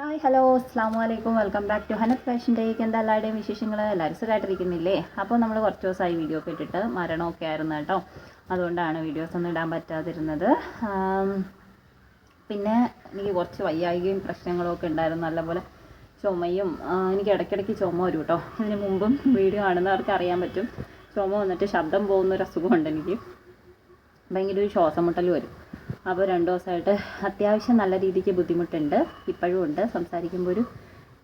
Hi hello അസ്സാം വലൈക്കും welcome back to Hanath fashion ഡേക്ക് എന്താ എല്ലാവരുടെയും വിശേഷങ്ങൾ എല്ലാവരും സുഖമായിട്ടിരിക്കുന്നില്ലേ അപ്പോൾ നമ്മൾ കുറച്ച് ദിവസമായി വീഡിയോ ഒക്കെ ഇട്ടിട്ട് മരണമൊക്കെ ആയിരുന്നു കേട്ടോ. അതുകൊണ്ടാണ് വീഡിയോസ് ഒന്നും ഇടാൻ പറ്റാതിരുന്നത്. പിന്നെ എനിക്ക് കുറച്ച് വയ്യായികയും പ്രശ്നങ്ങളൊക്കെ ഉണ്ടായിരുന്നു. നല്ലപോലെ ചുമയും എനിക്ക് ഇടയ്ക്കിടയ്ക്ക് ചുമ വരും കേട്ടോ. ഇതിന് മുമ്പും വീഡിയോ കാണുന്നവർക്ക് അറിയാൻ പറ്റും. ചുമ വന്നിട്ട് ശബ്ദം പോകുന്ന ഒരു അസുഖമുണ്ട് എനിക്ക്. ഭയങ്കര ഒരു ശ്വാസം മുട്ടൽ വരും. അപ്പോൾ രണ്ട് ദിവസമായിട്ട് അത്യാവശ്യം നല്ല രീതിക്ക് ബുദ്ധിമുട്ടുണ്ട്. ഇപ്പോഴും ഉണ്ട്. സംസാരിക്കുമ്പോൾ ഒരു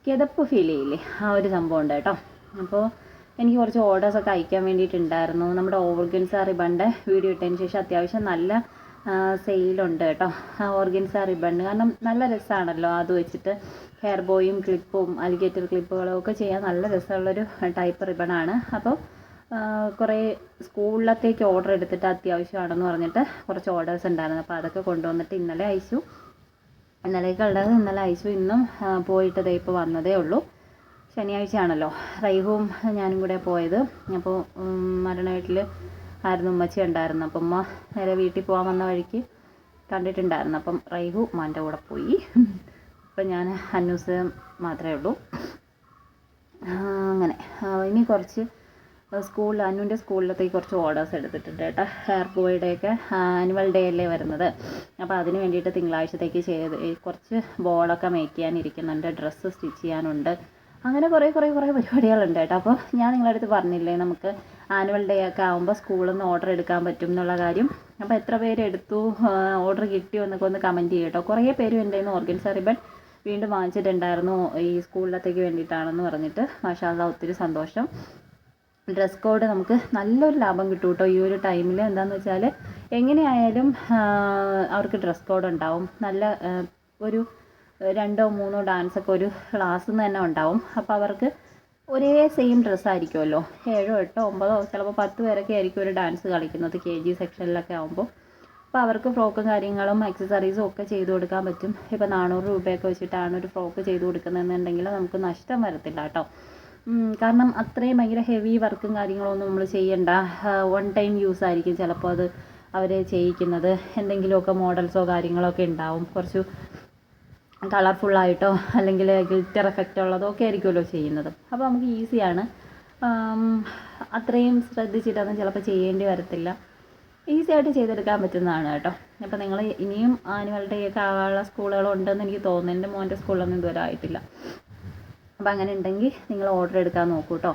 കിതപ്പ് ഫീൽ ചെയ്യില്ലേ? ആ ഒരു സംഭവം ഉണ്ട് കേട്ടോ. അപ്പോൾ എനിക്ക് കുറച്ച് ഓർഡേഴ്സൊക്കെ അയക്കാൻ വേണ്ടിയിട്ടുണ്ടായിരുന്നു. നമ്മുടെ ഓർഗൻസ റിബണിന്റെ വീഡിയോ ഇട്ടതിന് ശേഷം അത്യാവശ്യം നല്ല സെയിലുണ്ട് കേട്ടോ. ആ ഓർഗൻസ റിബണ് കാരണം നല്ല രസമാണല്ലോ അത് വെച്ചിട്ട് ഹെയർ ബോയും ക്ലിപ്പും അലിഗേറ്റർ ക്ലിപ്പുകളും ഒക്കെ ചെയ്യാൻ നല്ല രസമുള്ളൊരു ടൈപ്പ് റിബണാണ്. അപ്പോൾ കുറേ സ്കൂളിലത്തേക്ക് ഓർഡർ എടുത്തിട്ട് അത്യാവശ്യമാണെന്ന് പറഞ്ഞിട്ട് കുറച്ച് ഓർഡേഴ്സ് ഉണ്ടായിരുന്നു. അപ്പോൾ അതൊക്കെ കൊണ്ടുവന്നിട്ട് ഇന്നലെ അയച്ചു. ഇന്നലേക്കുള്ളത് ഇന്നലെ അയച്ചു. ഇന്നും പോയിട്ട് ദേ ഇപ്പോൾ വന്നതേ ഉള്ളൂ. ശനിയാഴ്ചയാണല്ലോ. റൈഹുവും ഞാനും കൂടെ പോയത്. അപ്പോൾ മരണ വീട്ടിൽ ആയിരുന്നു ഉമ്മച്ചി ഉണ്ടായിരുന്നു അപ്പം ഉമ്മ നേരെ വീട്ടിൽ പോകാൻ വന്ന വഴിക്ക് കണ്ടിട്ടുണ്ടായിരുന്നു. അപ്പം റൈഹു ഉമ്മാന്റെ കൂടെ പോയി. അപ്പം ഞാൻ അന്നൂസ് മാത്രമേ ഉള്ളൂ. അങ്ങനെ. ഇനി കുറച്ച് സ്കൂളിൽ അനുവിന്റെ സ്കൂളിലത്തേക്ക് കുറച്ച് ഓർഡേഴ്സ് എടുത്തിട്ടുണ്ട് കേട്ടോ. ഹെയർ ബോയുടെയൊക്കെ ആനുവൽ ഡേ അല്ലേ വരുന്നത്. അപ്പോൾ അതിന് വേണ്ടിയിട്ട് തിങ്കളാഴ്ചത്തേക്ക് ചെയ്ത് കുറച്ച് ബോളൊക്കെ മേക്ക് ചെയ്യാനിരിക്കുന്നുണ്ട് ഡ്രസ്സ് സ്റ്റിച്ച് ചെയ്യാനുണ്ട്. അങ്ങനെ കുറേ കുറേ കുറേ പരിപാടികളുണ്ട് കേട്ടോ. അപ്പോൾ ഞാൻ നിങ്ങളുടെ അടുത്ത് പറഞ്ഞില്ലേ നമുക്ക് ആനുവൽ ഡേ ഒക്കെ ആകുമ്പോൾ സ്കൂളിൽ നിന്ന് ഓർഡർ എടുക്കാൻ പറ്റും എന്നുള്ള കാര്യം. അപ്പോൾ എത്ര പേര് എടുത്തു ഓർഡർ കിട്ടിയോ എന്നൊക്കെ ഒന്ന് കമന്റ് ചെയ്യട്ടോ കുറേ പേരും എന്റെ നിന്ന് ഓർഗൻസ റിബൺ വീണ്ടും വാങ്ങിച്ചിട്ടുണ്ടായിരുന്നു ഈ സ്കൂളിലത്തേക്ക് വേണ്ടിയിട്ടാണെന്ന് പറഞ്ഞിട്ട്. മാഷാല്ല ഒത്തിരി സന്തോഷം. ഡ്രസ് കോഡ് നമുക്ക് നല്ലൊരു ലാഭം കിട്ടും കേട്ടോ. ഈ ഒരു ടൈമിൽ എന്താണെന്ന് വെച്ചാൽ എങ്ങനെയായാലും അവർക്ക് ഡ്രസ് കോഡ് ഉണ്ടാവും. നല്ല ഒരു രണ്ടോ മൂന്നോ ഡാൻസൊക്കെ ഒരു ക്ലാസ്സിൽ നിന്ന് തന്നെ ഉണ്ടാവും. അപ്പോൾ അവർക്ക് ഒരേ സെയിം ഡ്രസ്സ് ആയിരിക്കുമല്ലോ. ഏഴോ എട്ടോ ഒമ്പതോ ചിലപ്പോൾ പത്ത് പേരൊക്കെ ആയിരിക്കും ഒരു ഡാൻസ് കളിക്കുന്നത് കെ ജി സെക്ഷനിലൊക്കെ ആകുമ്പോൾ അപ്പോൾ അവർക്ക് ഫ്രോക്കും കാര്യങ്ങളും അക്സസറീസും ഒക്കെ ചെയ്തു കൊടുക്കാൻ പറ്റും. ഇപ്പോൾ നാനൂറ് രൂപയൊക്കെ വെച്ചിട്ടാണ് ഒരു ഫ്രോക്ക് ചെയ്തു കൊടുക്കുന്നതെന്നുണ്ടെങ്കിൽ നമുക്ക് നഷ്ടം വരത്തില്ല കേട്ടോ. കാരണം അത്രയും ഭയങ്കര ഹെവി വർക്കും കാര്യങ്ങളൊന്നും നമ്മൾ ചെയ്യണ്ട. വൺ ടൈം യൂസ് ആയിരിക്കും ചിലപ്പോൾ അത് അവർ ചെയ്യിക്കുന്നത്. എന്തെങ്കിലുമൊക്കെ മോഡൽസോ കാര്യങ്ങളൊക്കെ ഉണ്ടാവും കുറച്ച് കളർഫുള്ളായിട്ടോ അല്ലെങ്കിൽ ഗ്ലിറ്റർ എഫക്റ്റ് ഉള്ളതോ ഒക്കെ ആയിരിക്കുമല്ലോ ചെയ്യുന്നത്. അപ്പോൾ നമുക്ക് ഈസിയാണ് അത്രയും ശ്രദ്ധിച്ചിട്ടൊന്നും ചിലപ്പോൾ ചെയ്യേണ്ടി വരത്തില്ല. ഈസി ആയിട്ട് ചെയ്തെടുക്കാൻ പറ്റുന്നതാണ് കേട്ടോ. അപ്പോൾ നിങ്ങൾ ഇനിയും ആനുവൽ ഡേ ഒക്കെ ആവാനുള്ള സ്കൂളുകളുണ്ടെന്ന് എനിക്ക് തോന്നുന്നു. എന്റെ മോന്റെ സ്കൂളിലൊന്നും ഇതുവരെ ആയിട്ടില്ല. അപ്പോൾ അങ്ങനെ ഉണ്ടെങ്കിൽ നിങ്ങൾ ഓർഡർ എടുക്കാൻ നോക്കൂ കേട്ടോ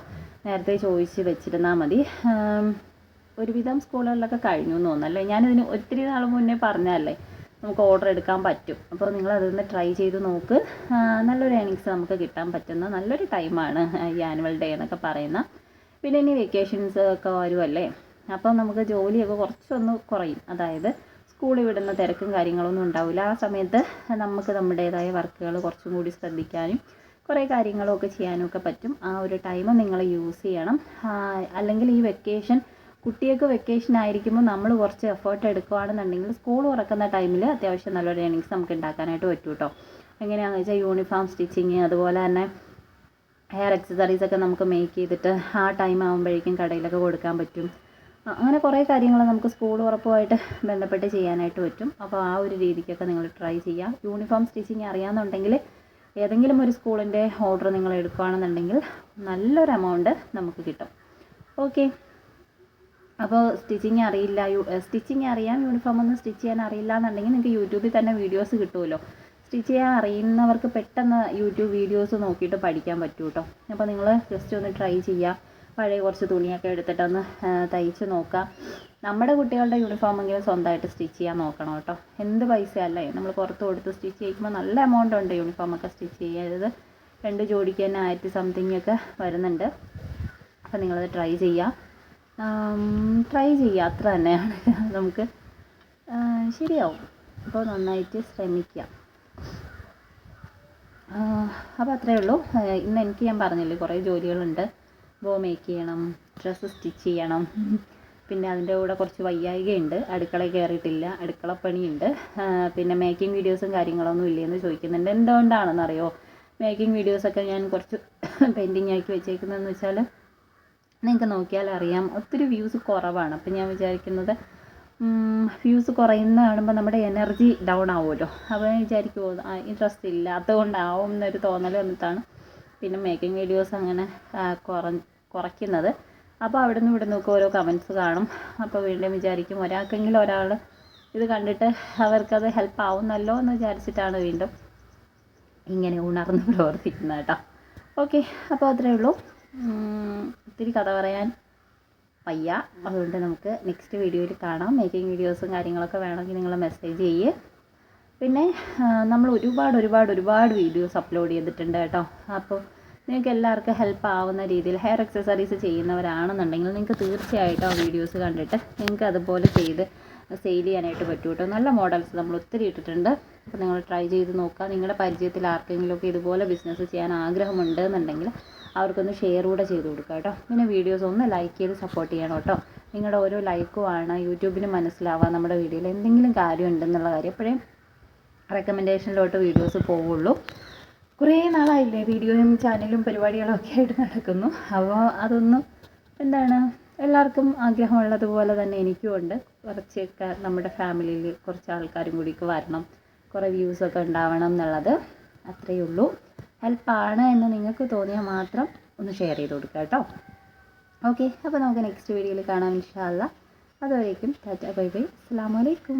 നേരത്തെ ചോദിച്ച് വെച്ചിരുന്നാൽ മതി. ഒരുവിധം സ്കൂളുകളിലൊക്കെ കഴിഞ്ഞു എന്ന് തോന്നുന്നല്ലേ ഞാനിതിന് ഒത്തിരി നാൾ മുന്നേ പറഞ്ഞതല്ലേ നമുക്ക് ഓർഡർ എടുക്കാൻ പറ്റും. അപ്പോൾ നിങ്ങൾ അതൊന്ന് ട്രൈ ചെയ്ത് നോക്ക്. നല്ലൊരു ഏണിങ്സ് നമുക്ക് കിട്ടാൻ പറ്റുന്ന നല്ലൊരു ടൈമാണ് ഈ ആനുവൽ ഡേ എന്നൊക്കെ പറയുന്ന. പിന്നെ ഇനി വെക്കേഷൻസ് ഒക്കെ വരുമല്ലേ അപ്പോൾ നമുക്ക് ജോലിയൊക്കെ കുറച്ചൊന്ന് കുറയും. അതായത് സ്കൂളിൽ വിടുന്ന തിരക്കും കാര്യങ്ങളൊന്നും ഉണ്ടാവില്ല ആ സമയത്ത് നമുക്ക് നമ്മുടേതായ വർക്കുകൾ കുറച്ചും കൂടി ശ്രദ്ധിക്കാനും കുറേ കാര്യങ്ങളൊക്കെ ചെയ്യാനൊക്കെ പറ്റും. ആ ഒരു ടൈം നിങ്ങൾ യൂസ് ചെയ്യണം. അല്ലെങ്കിൽ ഈ വെക്കേഷൻ കുട്ടികൾക്ക് വെക്കേഷൻ ആയിരിക്കുമ്പോൾ നമ്മൾ കുറച്ച് എഫേർട്ട് എടുക്കുകയാണെന്നുണ്ടെങ്കിൽ സ്കൂൾ തുറക്കുന്ന ടൈമിൽ അത്യാവശ്യം നല്ലൊരു ഏണിങ്സ് നമുക്ക് ഉണ്ടാക്കാനായിട്ട് പറ്റും കേട്ടോ എങ്ങനെയാണെന്ന് വെച്ചാൽ യൂണിഫോം സ്റ്റിച്ചിങ് അതുപോലെ തന്നെ ഹെയർ അക്സസറീസ് ഒക്കെ നമുക്ക് മേക്ക് ചെയ്തിട്ട് ആ ടൈം ആകുമ്പോഴേക്കും കടയിലൊക്കെ കൊടുക്കാൻ പറ്റും. അങ്ങനെ കുറേ കാര്യങ്ങൾ നമുക്ക് സ്കൂൾ ഉറപ്പുമായിട്ട് ബന്ധപ്പെട്ട് ചെയ്യാനായിട്ട് പറ്റും. അപ്പോൾ ആ ഒരു രീതിക്കൊക്കെ നിങ്ങൾ ട്രൈ ചെയ്യാം. യൂണിഫോം സ്റ്റിച്ചിങ് അറിയാമെന്നുണ്ടെങ്കിൽ ഏതെങ്കിലും ഒരു സ്കൂളിന്റെ ഓർഡർ നിങ്ങൾ എടുക്കുകയാണെന്നുണ്ടെങ്കിൽ നല്ലൊരു എമൗണ്ട് നമുക്ക് കിട്ടും. ഓക്കെ അപ്പോൾ സ്റ്റിച്ചിങ് അറിയില്ല യു സ്റ്റിച്ചിങ് അറിയാം യൂണിഫോം ഒന്നും സ്റ്റിച്ച് ചെയ്യാൻ അറിയില്ല എന്നുണ്ടെങ്കിൽ നിങ്ങൾക്ക് യൂട്യൂബിൽ തന്നെ വീഡിയോസ് കിട്ടുമല്ലോ. സ്റ്റിച്ച് ചെയ്യാൻ അറിയുന്നവർക്ക് പെട്ടെന്ന് യൂട്യൂബ് വീഡിയോസ് നോക്കിയിട്ട് പഠിക്കാൻ പറ്റും കേട്ടോ അപ്പോൾ നിങ്ങൾ ജസ്റ്റ് ഒന്ന് ട്രൈ ചെയ്യുക. പഴയ കുറച്ച് തുണിയൊക്കെ എടുത്തിട്ടൊന്ന് തയ്ച്ച് നോക്കാം. നമ്മുടെ കുട്ടികളുടെ യൂണിഫോമെങ്കിലും സ്വന്തമായിട്ട് സ്റ്റിച്ച് ചെയ്യാൻ നോക്കണം കേട്ടോ. എന്ത് പൈസ അല്ലേ? നമ്മൾ പുറത്ത് കൊടുത്ത് സ്റ്റിച്ച് ചെയ്യിക്കുമ്പോൾ നല്ല എമൗണ്ട് ഉണ്ട് യൂണിഫോമൊക്കെ സ്റ്റിച്ച് ചെയ്യരുത്. രണ്ട് ജോഡിക്ക് തന്നെ ആയിരത്തി സംതിങ് ഒക്കെ വരുന്നുണ്ട്. അപ്പോൾ നിങ്ങളത് ട്രൈ ചെയ്യാം. ട്രൈ ചെയ്യുക അത്ര തന്നെയാണ് നമുക്ക്. ശരിയാവും. അപ്പോൾ നന്നായിട്ട് ശ്രമിക്കുക അപ്പോൾ അത്രയേ ഉള്ളൂ. ഇന്ന് എനിക്ക് ഞാൻ പറഞ്ഞില്ലേ കുറേ ജോലികളുണ്ട്. ബോ മേക്ക് ചെയ്യണം ഡ്രസ്സ് സ്റ്റിച്ച് ചെയ്യണം. പിന്നെ അതിന്റെ കൂടെ കുറച്ച് വയ്യായികയുണ്ട് അടുക്കള കയറിയിട്ടില്ല അടുക്കള പണിയുണ്ട്. പിന്നെ മേക്കിംഗ് വീഡിയോസും കാര്യങ്ങളൊന്നും ഇല്ലയെന്ന് ചോദിക്കുന്നുണ്ട്. എന്തുകൊണ്ടാണെന്നറിയോ? മേക്കിംഗ് വീഡിയോസൊക്കെ ഞാൻ കുറച്ച് പെൻഡിങ് ആക്കി വെച്ചേക്കുന്നതെന്ന് വെച്ചാൽ നിങ്ങൾക്ക് നോക്കിയാൽ അറിയാം ഒത്തിരി വ്യൂസ് കുറവാണ്. അപ്പം ഞാൻ വിചാരിക്കുന്നത് വ്യൂസ് കുറയുന്ന കാണുമ്പോൾ നമ്മുടെ എനർജി ഡൗൺ ആവുമല്ലോ. അപ്പോൾ ഞാൻ വിചാരിക്കുമോ ഇൻട്രസ്റ്റ് ഇല്ലാത്തതുകൊണ്ടാവും എന്നൊരു തോന്നൽ വന്നിട്ടാണ് പിന്നെ മേക്കിംഗ് വീഡിയോസ് അങ്ങനെ കുറ കുറയ്ക്കുന്നത്. അപ്പോൾ അവിടെ നിന്ന് ഇവിടെ നിന്നൊക്കെ ഓരോ കമന്റ്സ് കാണും. അപ്പോൾ വീണ്ടും വിചാരിക്കും ഒരാൾക്കെങ്കിലും ഒരാൾ ഇത് കണ്ടിട്ട് അവർക്കത് ഹെൽപ്പ് ആവുന്നല്ലോ എന്ന് വിചാരിച്ചിട്ടാണ് വീണ്ടും ഇങ്ങനെ ഉണർന്ന് പ്രവർത്തിക്കുന്നത് കേട്ടോ. ഓക്കെ അപ്പോൾ അത്രയേ ഉള്ളൂ. ഒത്തിരി കഥ പറയാൻ പയ്യ അതുകൊണ്ട് നമുക്ക് നെക്സ്റ്റ് വീഡിയോയിൽ കാണാം. മേക്കിംഗ് വീഡിയോസും കാര്യങ്ങളൊക്കെ വേണമെങ്കിൽ നിങ്ങൾ മെസ്സേജ് ചെയ്യ്. പിന്നെ നമ്മൾ ഒരുപാട് ഒരുപാട് ഒരുപാട് വീഡിയോസ് അപ്ലോഡ് ചെയ്തിട്ടുണ്ട് കേട്ടോ. അപ്പോൾ നിങ്ങൾക്ക് എല്ലാവർക്കും ഹെൽപ്പ് ആവുന്ന രീതിയിൽ ഹെയർ എക്സസറീസ് ചെയ്യുന്നവരാണെന്നുണ്ടെങ്കിൽ നിങ്ങൾക്ക് തീർച്ചയായിട്ടും ആ വീഡിയോസ് കണ്ടിട്ട് നിങ്ങൾക്ക് അതുപോലെ ചെയ്ത് സെയിൽ ചെയ്യാനായിട്ട് പറ്റും കേട്ടോ നല്ല മോഡൽസ് നമ്മൾ ഒത്തിരി ഇട്ടിട്ടുണ്ട്. അപ്പോൾ നിങ്ങൾ ട്രൈ ചെയ്ത് നോക്കുക. നിങ്ങളുടെ പരിചയത്തിൽ ആർക്കെങ്കിലുമൊക്കെ ഇതുപോലെ ബിസിനസ് ചെയ്യാൻ ആഗ്രഹമുണ്ട് എന്നുണ്ടെങ്കിൽ അവർക്കൊന്ന് ഷെയർ കൂടെ ചെയ്ത് കൊടുക്കുക കേട്ടോ പിന്നെ വീഡിയോസ് ഒന്ന് ലൈക്ക് ചെയ്ത് സപ്പോർട്ട് ചെയ്യണം കേട്ടോ നിങ്ങളുടെ ഓരോ ലൈക്കുമാണ് യൂട്യൂബിന് മനസ്സിലാവുക നമ്മുടെ വീഡിയോയിൽ എന്തെങ്കിലും കാര്യം ഉണ്ടെന്നുള്ള കാര്യം. എപ്പോഴും റെക്കമെൻഡേഷനിലോട്ട് വീഡിയോസ് പോവുള്ളൂ. കുറേ നാളായില്ലേ വീഡിയോയും ചാനലും പരിപാടികളൊക്കെ ആയിട്ട് നടക്കുന്നു. അപ്പോൾ അതൊന്നും എന്താണ് എല്ലാവർക്കും ആഗ്രഹമുള്ളതുപോലെ തന്നെ എനിക്കും ഉണ്ട്. കുറച്ചൊക്കെ നമ്മുടെ ഫാമിലിയിൽ കുറച്ച് ആൾക്കാരും കൂടിയൊക്കെ വരണം. കുറേ വ്യൂസൊക്കെ ഉണ്ടാവണം എന്നുള്ളത് അത്രയേ ഉള്ളൂ. ഹെൽപ്പാണ് എന്ന് നിങ്ങൾക്ക് തോന്നിയാൽ മാത്രം ഒന്ന് ഷെയർ ചെയ്ത് കൊടുക്കുക കേട്ടോ. ഓക്കെ അപ്പോൾ നമുക്ക് നെക്സ്റ്റ് വീഡിയോയിൽ കാണാം ഇൻഷാല്ല അതുവരേക്കും ടാറ്റ ബൈ ബൈ. അസ്സാം വലൈക്കും